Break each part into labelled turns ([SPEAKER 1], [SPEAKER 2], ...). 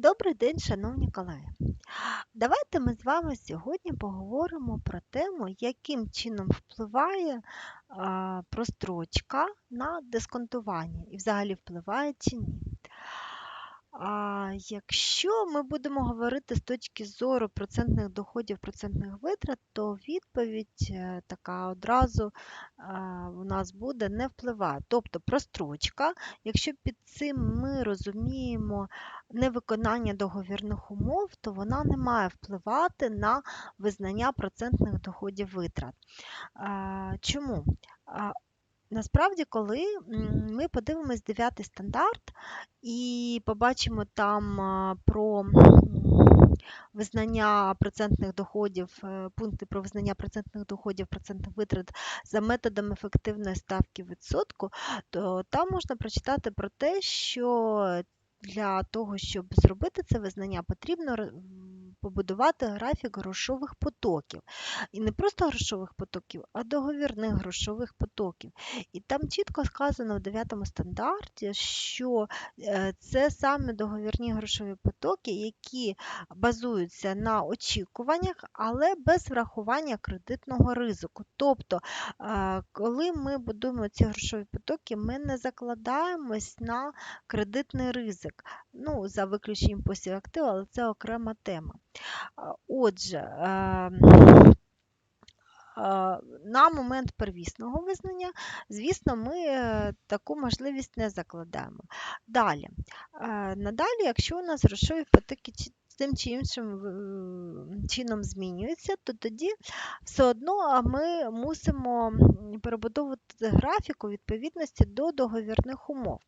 [SPEAKER 1] Добрий день, шановні колеги! Давайте ми з вами сьогодні поговоримо про тему, яким чином впливає прострочка на дисконтування і взагалі впливає чи ні. А якщо ми будемо говорити з точки зору процентних доходів, процентних витрат, то відповідь е, така одразу у нас буде не впливає. Тобто прострочка, якщо під цим ми розуміємо невиконання договірних умов, то вона не має впливати на визнання процентних доходів витрат. Чому? Насправді, коли ми подивимось 9 стандарт і побачимо там про визнання процентних доходів, е, пункти про визнання процентних доходів, процентних витрат за методом ефективної ставки відсотку, то там можна прочитати про те, що для того, щоб зробити це визнання, потрібно побудувати графік грошових потоків. І не просто грошових потоків, а договірних грошових потоків. І там чітко сказано в 9 стандарті, що е, це саме договірні грошові потоки, які базуються на очікуваннях, але без врахування кредитного ризику. Тобто, е, коли ми будуємо ці грошові потоки, ми не закладаємось на кредитний ризик. Ну, За виключенням посів активу, але це окрема тема. Отже, ем, на момент первісного визнання, звісно, ми е, таку можливість не закладаємо. Далі, надалі, якщо у нас грошові потоки тим чи іншим чином змінюються, то тоді все одно ми мусимо перебудовувати графік у відповідності до договірних умов.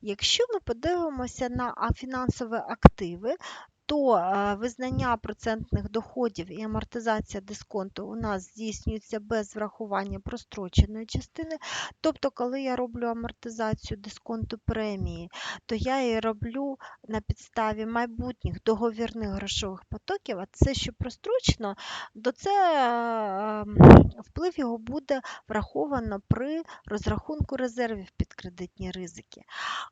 [SPEAKER 1] Якщо ми подивимося на фінансові активи, то е, визнання процентних доходів і амортизація дисконту у нас здійснюється без врахування простроченої частини. Тобто, коли я роблю амортизацію дисконту премії, то я її роблю на підставі майбутніх договірних грошових потоків, а це, що прострочено, то це е, вплив його буде враховано при розрахунку резервів під кредитні ризики.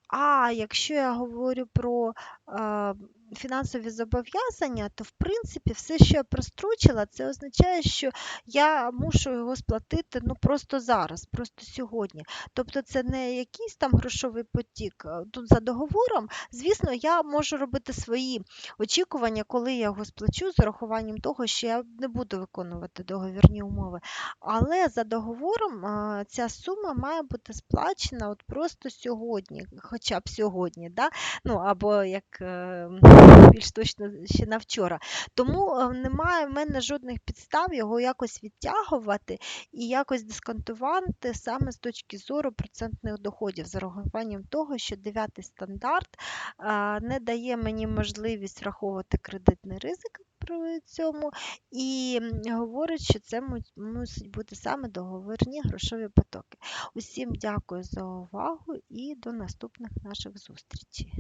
[SPEAKER 1] А якщо я говорю про е, фінансові зобов'язання, то в принципі все, що я прострочила, це означає, що я мушу його сплатити ну просто зараз, просто сьогодні. Тобто це не якийсь там грошовий потік. Тут за договором, звісно, я можу робити свої очікування, коли я його сплачу, з урахуванням того, що я не буду виконувати договірні умови. Але за договором ця сума має бути сплачена от просто сьогодні, хоча б сьогодні. да? ну Або як ем, більш точно ще на вчора. Тому е, немає в мене жодних підстав його якось відтягувати і якось дисконтувати саме з точки зору процентних доходів, з урахуванням того, що дев'ятий стандарт не дає мені можливість враховувати кредитний ризик. При цьому і говорить, що це мусить бути саме договірні грошові потоки. Усім дякую за увагу і до наступних наших зустрічей.